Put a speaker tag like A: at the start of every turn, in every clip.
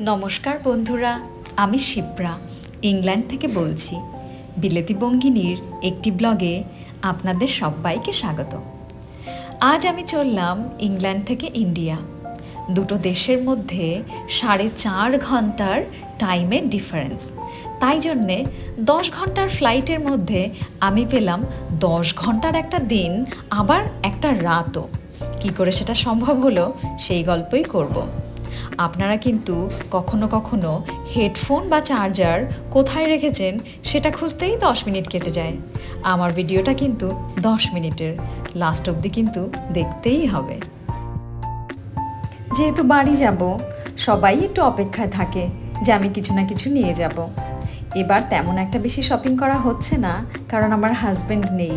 A: নমস্কার বন্ধুরা, আমি শিপ্রা, ইংল্যান্ড থেকে বলছি। বিলেতি বঙ্গিনীর একটি ব্লগে আপনাদের সবাইকে স্বাগত। আজ আমি চললাম ইংল্যান্ড থেকে ইন্ডিয়া। দুটো দেশের মধ্যে সাড়ে চার ঘণ্টার টাইমের ডিফারেন্স। তাই জন্যে দশ ঘণ্টার ফ্লাইটের মধ্যে আমি পেলাম দশ ঘণ্টার একটা দিন, আবার একটা রাতও। কী করে সেটা সম্ভব হলো সেই গল্পই করব। আপনারা কিন্তু কখনো কখনো হেডফোন বা চার্জার কোথায় রেখেছেন সেটা খুঁজতেই দশ মিনিট কেটে যায়। আমার ভিডিওটা কিন্তু দশ মিনিটের। লাস্ট অবধি কিন্তু দেখতেই হবে। যেহেতু বাড়ি যাব, সবাই একটু অপেক্ষায় থাকে যে আমি কিছু না কিছু নিয়ে যাব। এবার তেমন একটা বেশি শপিং করা হচ্ছে না, কারণ আমার হাজব্যান্ড নেই।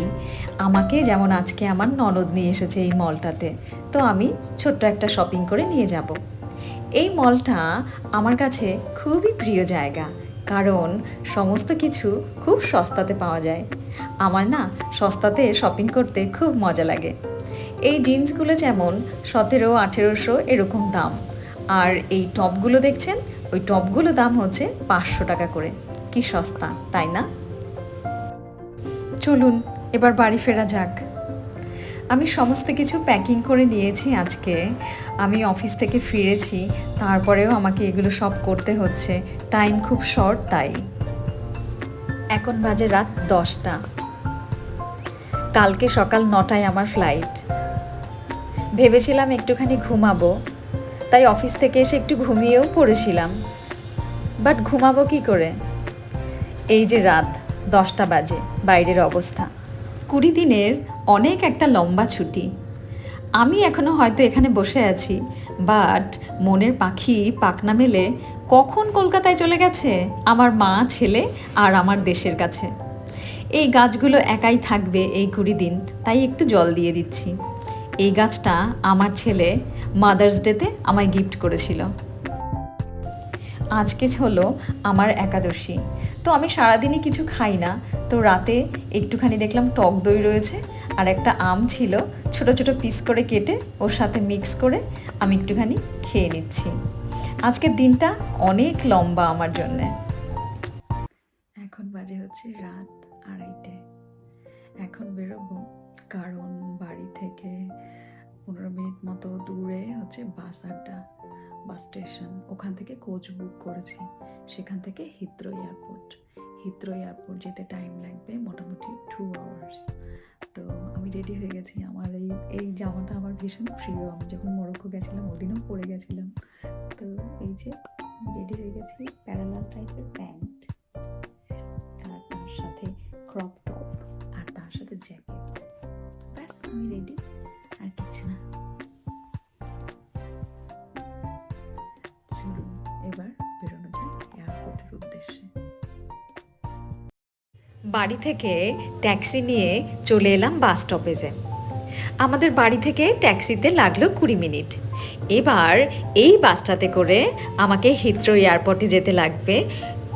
A: আমাকে যেমন আজকে আমার ননদ নিয়ে এসেছে এই মলটাতে তো আমি ছোট্ট একটা শপিং করে নিয়ে যাব। এই মলটা আমার কাছে খুবই প্রিয় জায়গা, কারণ সমস্ত কিছু খুব সস্তাতে পাওয়া যায়। আমার না সস্তাতে শপিং করতে খুব মজা লাগে। এই জিন্সগুলো যেমন সতেরো, আঠেরোশো এরকম দাম, আর এই টপগুলো দেখছেন? ওই টপগুলো দাম হচ্ছে পাঁচশো টাকা করে। কি সস্তা, তাই না? চলুন, এবার বাড়ি ফেরা যাক। আমি সমস্ত কিছু প্যাকিং করে নিয়েছি আজকে। আমি অফিস থেকে ফিরেছি, তারপরেও আমাকে এগুলো সব করতে হচ্ছে। টাইম খুব শর্ট তাই। এখন বাজে রাত দশটা। কালকে সকাল নটায় আমার ফ্লাইট ভেবেছিলাম একটুখানি ঘুমাবো, তাই অফিস থেকে এসে একটু ঘুমিয়েও পড়েছিলাম। বাট ঘুমাবো কি করে? এই যে রাত, দশটা বাজে, বাইরের অবস্থা। কুড়ি দিনের অনেক একটা লম্বা ছুটি। আমি এখনও হয়তো এখানে বসে আছি বাট মনের পাখি পাকনা মেলে কখন কলকাতায় চলে গেছে? আমার মা, ছেলে আর আমার দেশের কাছে। এই গাছগুলো একাই থাকবে এই কুড়ি দিন, তাই একটু জল দিয়ে দিচ্ছি। এই গাছটা আমার ছেলে মাদার্স ডেতে আমায় গিফট করেছিল। আজকে হলো আমার একাদশী। তো আমি সারাদিনই কিছু খাই না। তো রাতে একটুখানি দেখলাম টক দই রয়েছে আর একটা আম ছিল। ছোট ছোট পিস করে কেটে ওর সাথে মিক্স করে আমি একটুখানি খেয়ে নিচ্ছি। আজকের দিনটা অনেক লম্বা আমার জন্যে। এখন বাজে হচ্ছে রাত আড়াইটে। এখন বেরোবো কারণ বাড়ি থেকে পনেরো মিনিট মতো দূরে হচ্ছে বাস আড্ডা, বাস স্টেশন। ওখান থেকে কোচ বুক করেছি। সেখান থেকে হিত্রো এয়ারপোর্ট হিত্রো এয়ারপোর্ট যেতে টাইম লাগবে মোটামুটি টু আওয়ার্স তো আমি রেডি হয়ে গেছি। আমার এই এই জামাটা আমার ভীষণ প্রিয়। আমি যখন মরক্কো গেছিলাম, ওদিনও পরে গেছিলাম। তো এই যে রেডি হয়ে গেছি প্যারালাল টাইপের প্যান্ট বাড়ি থেকে ট্যাক্সি নিয়ে চলে এলাম বাস স্টপেজে। আমাদের বাড়ি থেকে ট্যাক্সিতে লাগল কুড়ি মিনিট। এবার এই বাসটাতে করে আমাকে হিথ্রো এয়ারপোর্টে যেতে লাগবে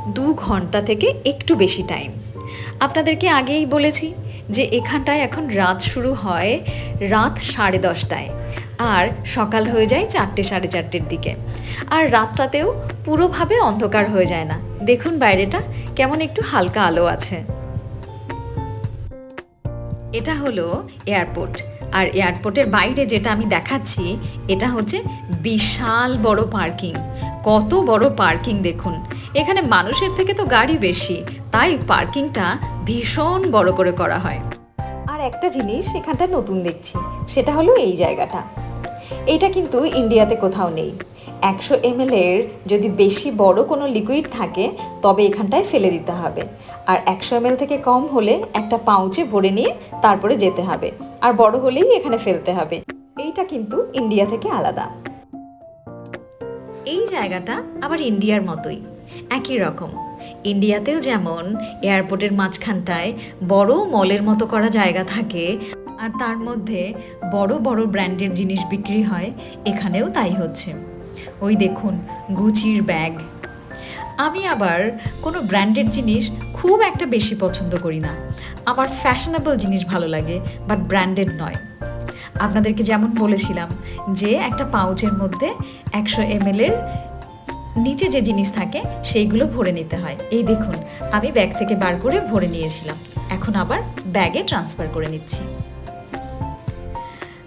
A: দু ঘণ্টা থেকে একটু বেশি টাইম আপনাদেরকে আগেই বলেছি যে এখানটায় এখন রাত শুরু হয় রাত সাড়ে দশটায় আর সকাল হয়ে যায় চারটে সাড়ে চারটের দিকে। আর রাতটাতেও পুরোভাবে অন্ধকার হয়ে যায় না। দেখুন বাইরেটা, কেমন একটু হালকা আলো আছে। এটা হলো এয়ারপোর্ট। আর এয়ারপোর্টের বাইরে যেটা আমি দেখাচ্ছি, এটা হচ্ছে বিশাল বড় পার্কিং। কত বড় পার্কিং দেখুন। এখানে মানুষের থেকে তো গাড়ি বেশি, তাই পার্কিংটা ভীষণ বড় করে করা হয়। আর একটা জিনিস এখানটা নতুন দেখছি, সেটা হলো এই জায়গাটা। এইটা কিন্তু ইন্ডিয়াতে কোথাও নেই। একশো এম এর যদি বেশি বড় কোনো লিকুইড থাকে, তবে এখানটায় ফেলে দিতে হবে। আর একশো এম থেকে কম হলে একটা পাউচে ভরে নিয়ে তারপরে যেতে হবে। আর বড় হলেই এখানে ফেলতে হবে। এইটা কিন্তু ইন্ডিয়া থেকে আলাদা। এই জায়গাটা আবার ইন্ডিয়ার মতোই। একই রকম। ইন্ডিয়াতেও যেমন এয়ারপোর্টের মাঝখানটায় বড় মলের মতো করা জায়গা থাকে আর তার মধ্যে বড় বড় ব্র্যান্ডের জিনিস বিক্রি হয়, এখানেও তাই হচ্ছে। ওই দেখুন, গুচির ব্যাগ। আমি আবার কোনো ব্র্যান্ডেড জিনিস খুব একটা বেশি পছন্দ করি না। আমার ফ্যাশনেবল জিনিস ভালো লাগে, বাট ব্র্যান্ডেড নয়। আপনাদেরকে যেমন বলেছিলাম যে একটা পাউচের মধ্যে একশো এম এর নিচে যে জিনিস থাকে, সেইগুলো ভরে নিতে হয়। এই দেখুন, আমি ব্যাগ থেকে বার করে ভরে নিয়েছিলাম। এখন আবার ব্যাগে ট্রান্সফার করে নিচ্ছি।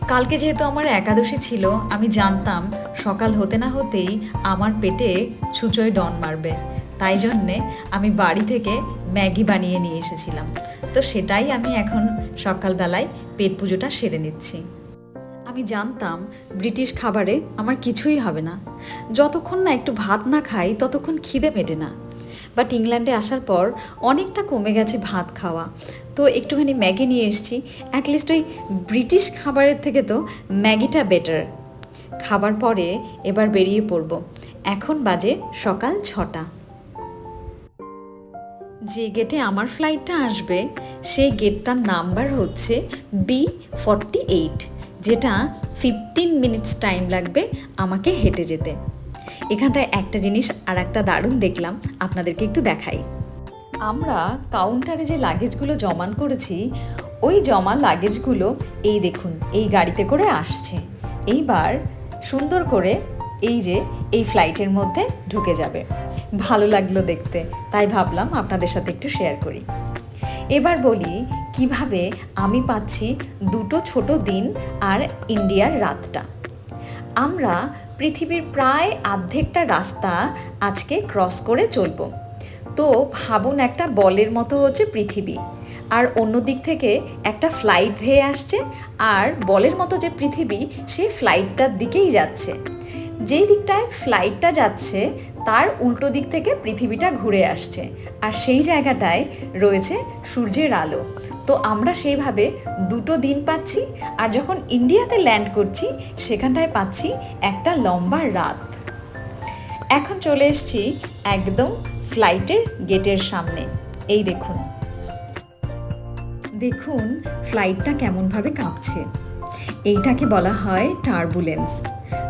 A: কালকে যেহেতু আমার একাদশী ছিল, আমি জানতাম সকাল হতে না হতেই আমার পেটে ছুঁচোয় ডন মারবে। তাই জন্যে আমি বাড়ি থেকে ম্যাগি বানিয়ে নিয়ে এসেছিলাম। তো সেটাই আমি এখন সকালবেলায় পেট পুজোটা সেরে নিচ্ছি। আমি জানতাম ব্রিটিশ খাবারে আমার কিছুই হবে না। যতক্ষণ না একটু ভাত না খাই, ততক্ষণ খিদে মেটে না। বাট ইংল্যান্ডে আসার পর অনেকটা কমে গেছে ভাত খাওয়া। তো একটুখানি ম্যাগি নিয়ে এসেছি। অ্যাটলিস্ট ওই ব্রিটিশ খাবারের থেকে তো ম্যাগিটা বেটার খাবার পরে এবার বেরিয়ে পড়ব। এখন বাজে সকাল ছটা। যে গেটে আমার ফ্লাইটটা আসবে, সেই গেটটার নাম্বার হচ্ছে বি ফর্টি এইট যেটা ফিফটিন মিনিটস টাইম লাগবে আমাকে হেঁটে যেতে। এখানটায় একটা জিনিস আর একটা দারুণ দেখলাম, আপনাদেরকে একটু দেখাই। আমরা কাউন্টারে যে লাগেজগুলো জমান করেছি, ওই জমা লাগেজগুলো এই দেখুন, এই গাড়িতে করে আসছে। এইবার সুন্দর করে এই যে এই ফ্লাইটের মধ্যে ঢুকে যাবে। ভালো লাগল দেখতে, তাই ভাবলাম আপনাদের সাথে একটু শেয়ার করি। এবার বলি, কীভাবে আমি পাচ্ছি দুটো ছোট দিন আর ইন্ডিয়ার রাতটা? আমরা পৃথিবীর প্রায় আর্ধেকটা রাস্তা আজকে ক্রস করে চলবো। তো ভাবুন একটা বলের মতো হচ্ছে পৃথিবী। আর অন্য দিক থেকে একটা ফ্লাইট ধেয়ে আসছে আর বলের মতো যে পৃথিবী সেই ফ্লাইটটার দিকেই যাচ্ছে। যেই দিকটায় ফ্লাইটটা যাচ্ছে, তার উল্টো দিক থেকে পৃথিবীটা ঘুরে আসছে। আর সেই জায়গাটায় রয়েছে সূর্যের আলো। তো আমরা সেইভাবে দুটো দিন পাচ্ছি আর যখন ইন্ডিয়াতে ল্যান্ড করছি, সেখানটায় পাচ্ছি একটা লম্বা রাত। এখন চলে এসেছি একদম ফ্লাইটের গেটের সামনে। এই দেখুন। দেখুন, ফ্লাইটটা কেমনভাবে কাঁপছে। এইটাকে বলা হয় টার্বুলেন্স।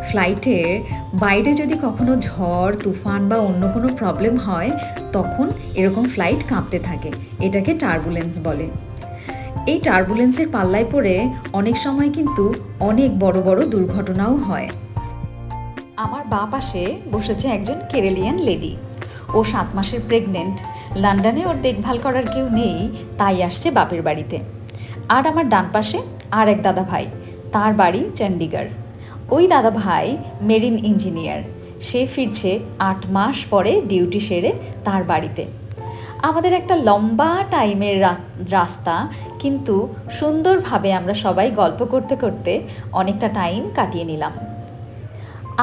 A: ফ্লাইটের বাইরে যদি কখনো ঝড়, তুফান বা অন্য কোনো প্রবলেম হয়, তখন এরকম ফ্লাইট কাঁপতে থাকে। এটাকে টার্বুলেন্স বলে। এই টার্বুলেন্সের পাল্লায় পড়ে অনেক সময় কিন্তু অনেক বড় বড় দুর্ঘটনাও হয়। আমার বাঁ পাশে বসেছে একজন কেরেলিয়ান লেডি। ও সাত মাসের প্রেগনেন্ট লন্ডনে ওর দেখভাল করার কেউ নেই, তাই আসছে বাপের বাড়িতে। আর আমার ডান পাশে আর এক দাদা ভাই, তার বাড়ি চণ্ডীগড় ওই দাদা ভাই মেরিন ইঞ্জিনিয়ার সে ফিরছে আট মাস পরে ডিউটি সেরে তার বাড়িতে। আমাদের একটা লম্বা টাইমের রাস্তা, কিন্তু সুন্দরভাবে আমরা সবাই গল্প করতে করতে অনেকটা টাইম কাটিয়ে নিলাম।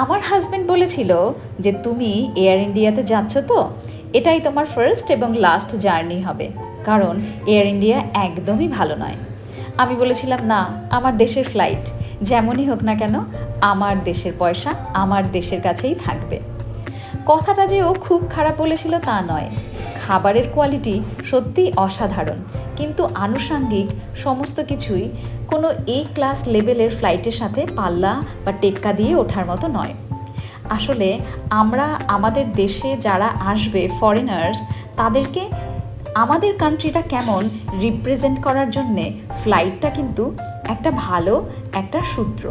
A: আমার হাজব্যান্ড বলেছিল যে, তুমি এয়ার ইন্ডিয়াতে যাচ্ছ তো, এটাই তোমার ফার্স্ট এবং লাস্ট জার্নি হবে। কারণ এয়ার ইন্ডিয়া একদমই ভালো নয়। আমি বলেছিলাম, না, আমার দেশের ফ্লাইট যেমনই হোক না কেন, আমার দেশের পয়সা আমার দেশের কাছেই থাকবে। কথাটা যে ও খুব খারাপ বলেছিল তা নয়। খাবারের কোয়ালিটি সত্যিই অসাধারণ। কিন্তু আনুষাঙ্গিক সমস্ত কিছুই কোনো এ ক্লাস লেভেলের ফ্লাইটের সাথে পাল্লা বা টেক্কা দিয়ে ওঠার মতো নয়। আসলে আমরা আমাদের দেশে যারা আসবে ফরেনার্স তাদেরকে আমাদের কান্ট্রিটা কেমন রিপ্রেজেন্ট করার জন্যে ফ্লাইটটা কিন্তু একটা ভালো, একটা সূত্র।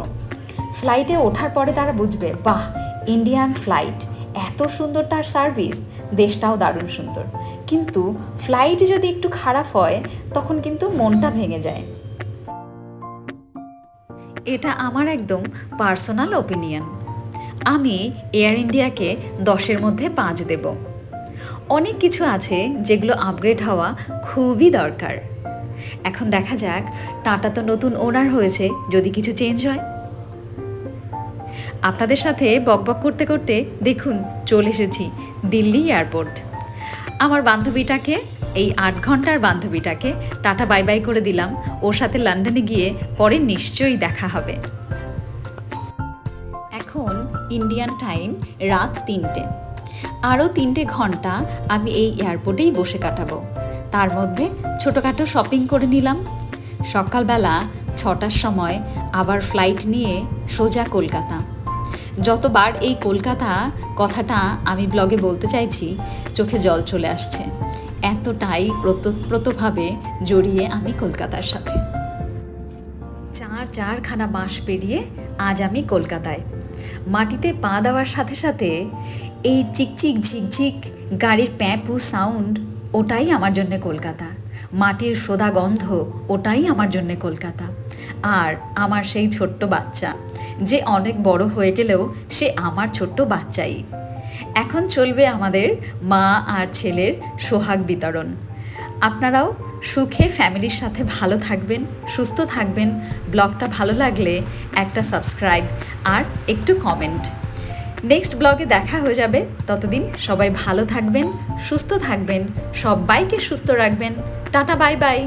A: ফ্লাইটে ওঠার পরে তারা বুঝবে, বাহ ইন্ডিয়ান ফ্লাইট এত সুন্দর তার সার্ভিস দেশটাও দারুণ সুন্দর। কিন্তু ফ্লাইট যদি একটু খারাপ হয়, তখন কিন্তু মনটা ভেঙে যায়। এটা আমার একদম পার্সোনাল ওপিনিয়ন আমি এয়ার ইন্ডিয়াকে দশের মধ্যে পাঁচ দেব। অনেক কিছু আছে যেগুলো আপগ্রেড হওয়া খুবই দরকার। এখন দেখা যাক, টাটা তো নতুন ওনার হয়েছে, যদি কিছু চেঞ্জ হয়। আপনাদের সাথে বকবক করতে করতে দেখুন, চলে এসেছি দিল্লি এয়ারপোর্ট। আমার বান্ধবীটাকে, এই আট ঘণ্টার বান্ধবীটাকে টাটা বাই বাই করে দিলাম। ওর সাথে লন্ডনে গিয়ে পরে নিশ্চয়ই দেখা হবে। এখন ইন্ডিয়ান টাইম রাত তিনটে। আরও তিনটে ঘণ্টা আমি এই এয়ারপোর্টেই বসে কাটাবো। তার মধ্যে ছোটোখাটো শপিং করে নিলাম। সকালবেলা ছটার সময় আবার ফ্লাইট নিয়ে সোজা কলকাতা। যতবার এই কলকাতা কথাটা আমি ব্লগে বলতে চাইছি, চোখে জল চলে আসছে। এতটাই প্রতপ্রতভাবে জড়িয়ে আমি কলকাতার সাথে। চার চারখানা মাস পেরিয়ে আজ আমি কলকাতায়। মাটিতে পা দেওয়ার সাথে সাথে এই চিকচিক ঝিকঝিক গাড়ির প্যাঁপু সাউন্ড ওটাই আমার জন্য কলকাতা। মাটির সোদা গন্ধ ওটাই আমার জন্য কলকাতা। আর আমার সেই ছোট্ট বাচ্চা, যে অনেক বড় হয়ে গেলেও সে আমার ছোট্ট বাচ্চাই। এখন চলবে আমাদের মা আর ছেলের সোহাগ বিতরণ। আপনারাও সুখে ফ্যামিলির সাথে ভালো থাকবেন, সুস্থ থাকবেন। ব্লগটা ভালো লাগলে একটা সাবস্ক্রাইব আর একটু কমেন্ট। নেক্সট ব্লগে দেখা হয়ে যাবে। ততদিন সবাই ভালো থাকবেন, সুস্থ থাকবেন, সবাইকে সুস্থ রাখবেন। Tata, bye bye.